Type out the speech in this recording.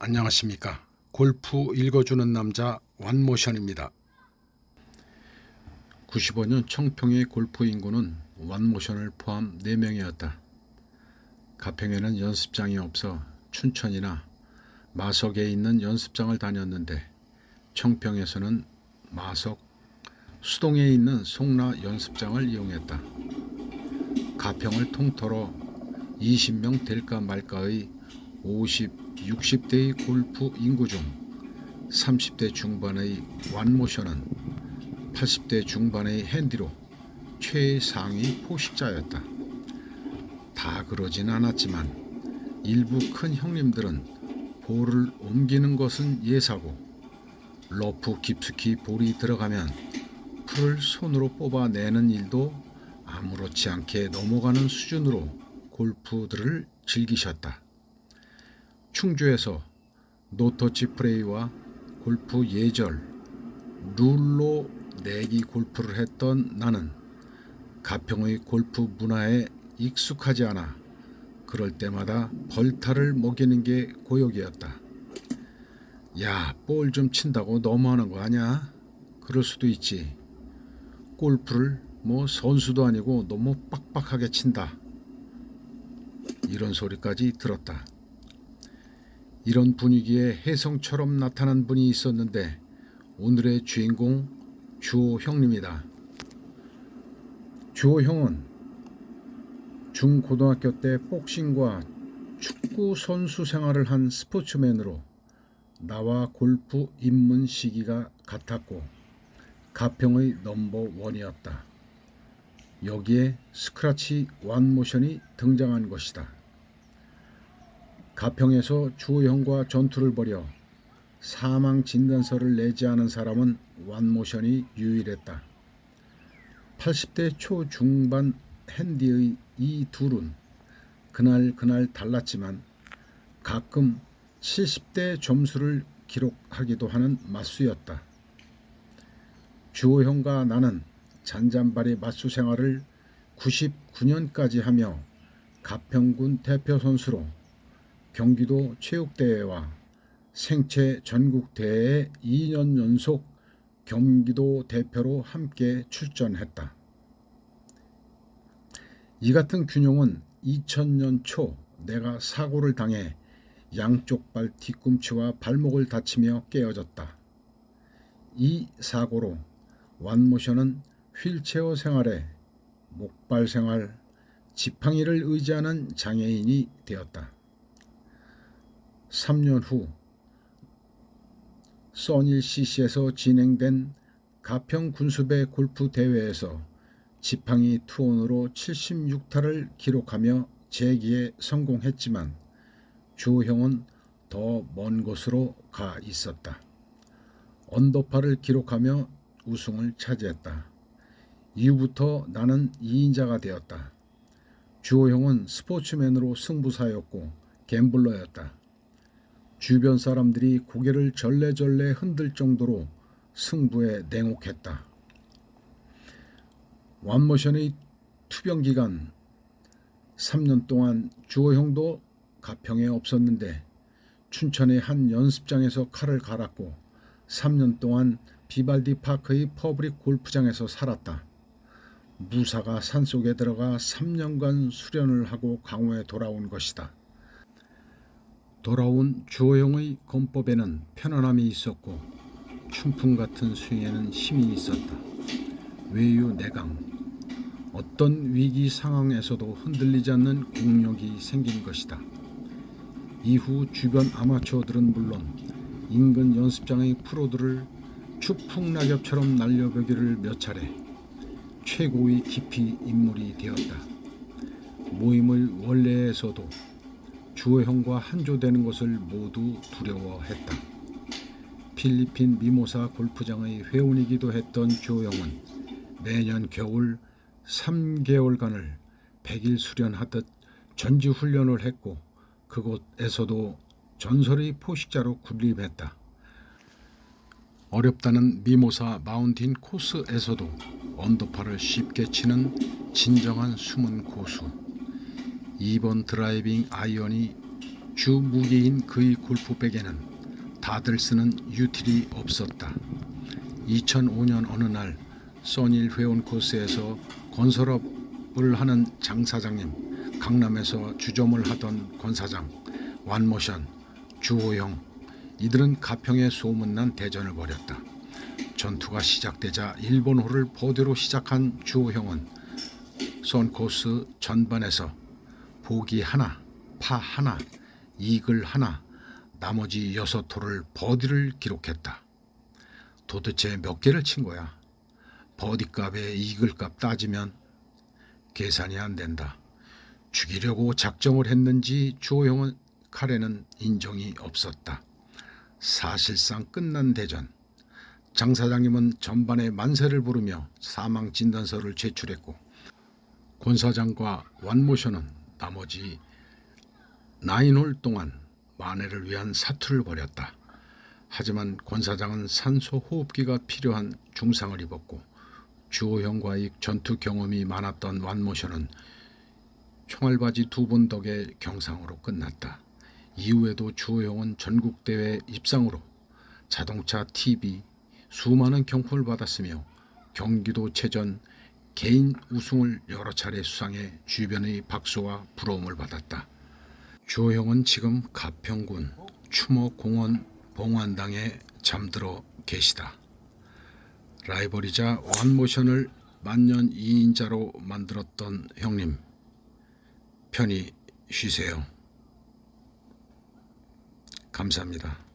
안녕하십니까. 골프 읽어주는 남자 완모션입니다. 95년 청평의 골프 인구는 완모션을 포함 4명이었다. 가평에는 연습장이 없어 춘천이나 마석에 있는 연습장을 다녔는데 청평에서는 마석, 수동에 있는 송라 연습장을 이용했다. 가평을 통틀어 20명 될까 말까의 50, 60대의 골프 인구 중 30대 중반의 완모션은 80대 중반의 핸디로 최상위 포식자였다. 다 그러진 않았지만 일부 큰 형님들은 볼을 옮기는 것은 예사고 러프 깊숙이 볼이 들어가면 풀을 손으로 뽑아내는 일도 아무렇지 않게 넘어가는 수준으로 골프들을 즐기셨다. 충주에서 노터치 프레이와 골프 예절, 룰로 내기 골프를 했던 나는 가평의 골프 문화에 익숙하지 않아 그럴 때마다 벌타를 먹이는 게 고역이었다. 야, 볼 좀 친다고 너무하는 거 아니야? 그럴 수도 있지. 골프를 뭐 선수도 아니고 너무 빡빡하게 친다. 이런 소리까지 들었다. 이런 분위기에 혜성처럼 나타난 분이 있었는데 오늘의 주인공 주호 형님이다. 주호 형은 중고등학교 때 복싱과 축구 선수 생활을 한 스포츠맨으로 나와 골프 입문 시기가 같았고 가평의 넘버 원이었다. 여기에 스크라치 완모션이 등장한 것이다. 가평에서 주호형과 전투를 벌여 사망 진단서를 내지 않은 사람은 완모션이 유일했다. 80대 초중반 핸디의 이 둘은 그날 그날 달랐지만 가끔 70대 점수를 기록하기도 하는 맞수였다. 주호형과 나는 잔잔바리 맞수 생활을 99년까지 하며 가평군 대표 선수로 경기도 체육대회와 생체 전국대회에 2년 연속 경기도 대표로 함께 출전했다. 이 같은 균형은 2000년 초 내가 사고를 당해 양쪽 발 뒤꿈치와 발목을 다치며 깨어졌다. 이 사고로 완모션은 휠체어 생활에 목발 생활, 지팡이를 의지하는 장애인이 되었다. 3년 후 써닐 CC에서 진행된 가평 군수배 골프 대회에서 지팡이 투혼으로 76타를 기록하며 재기에 성공했지만 주형은 더 먼 곳으로 가 있었다. 언더파를 기록하며 우승을 차지했다. 이후부터 나는 2인자가 되었다. 주호형은 스포츠맨으로 승부사였고 갬블러였다. 주변 사람들이 고개를 절레절레 흔들 정도로 승부에 냉혹했다. 완모션의 투병 기간 3년 동안 주호형도 가평에 없었는데 춘천의 한 연습장에서 칼을 갈았고 3년 동안 비발디 파크의 퍼블릭 골프장에서 살았다. 무사가 산속에 들어가 3년간 수련을 하고 강호에 돌아온 것이다. 돌아온 주호영의 검법에는 편안함이 있었고 춘풍 같은 스윙에는 힘이 있었다. 외유 내강 어떤 위기 상황에서도 흔들리지 않는 공력이 생긴 것이다. 이후 주변 아마추어들은 물론 인근 연습장의 프로들을 추풍 낙엽처럼 날려보기를 몇 차례 최고의 깊이 인물이 되었다. 모임을 원래에서도 주호형과 한조되는 것을 모두 두려워했다. 필리핀 미모사 골프장의 회원이기도 했던 주호형은 매년 겨울 3개월간을 100일 수련하듯 전지훈련을 했고 그곳에서도 전설의 포식자로 군림했다. 어렵다는 미모사 마운틴 코스에서도 언더파를 쉽게 치는 진정한 숨은 고수. 2번 드라이빙 아이언이 주 무기인 그의 골프백에는 다들 쓰는 유틸이 없었다. 2005년 어느 날 써닐 회원 코스에서 건설업을 하는 장 사장님, 강남에서 주점을 하던 권 사장, 완모션, 주호영 이들은 가평에 소문난 대전을 벌였다. 전투가 시작되자 일본호를 보대로 시작한 주호형은 선코스 전반에서 보기 하나, 파 하나, 이글 하나, 나머지 여섯 호를 버디를 기록했다. 도대체 몇 개를 친 거야? 버디 값에 이글 값 따지면 계산이 안 된다. 죽이려고 작정을 했는지 주호형은 칼에는 인정이 없었다. 사실상 끝난 대전. 장 사장님은 전반에 만세를 부르며 사망 진단서를 제출했고 권 사장과 완모션은 나머지 나인홀 동안 만회를 위한 사투를 벌였다. 하지만 권 사장은 산소 호흡기가 필요한 중상을 입었고 주호형과의 전투 경험이 많았던 완모션은 총알바지 두 번 덕에 경상으로 끝났다. 이후에도 주호형은 전국대회 입상으로 자동차 TV 수많은 경품을 받았으며 경기도 체전 개인 우승을 여러 차례 수상해 주변의 박수와 부러움을 받았다. 주호형은 지금 가평군 추모공원 봉안당에 잠들어 계시다. 라이벌이자 완모션을 만년 2인자로 만들었던 형님 편히 쉬세요. 감사합니다.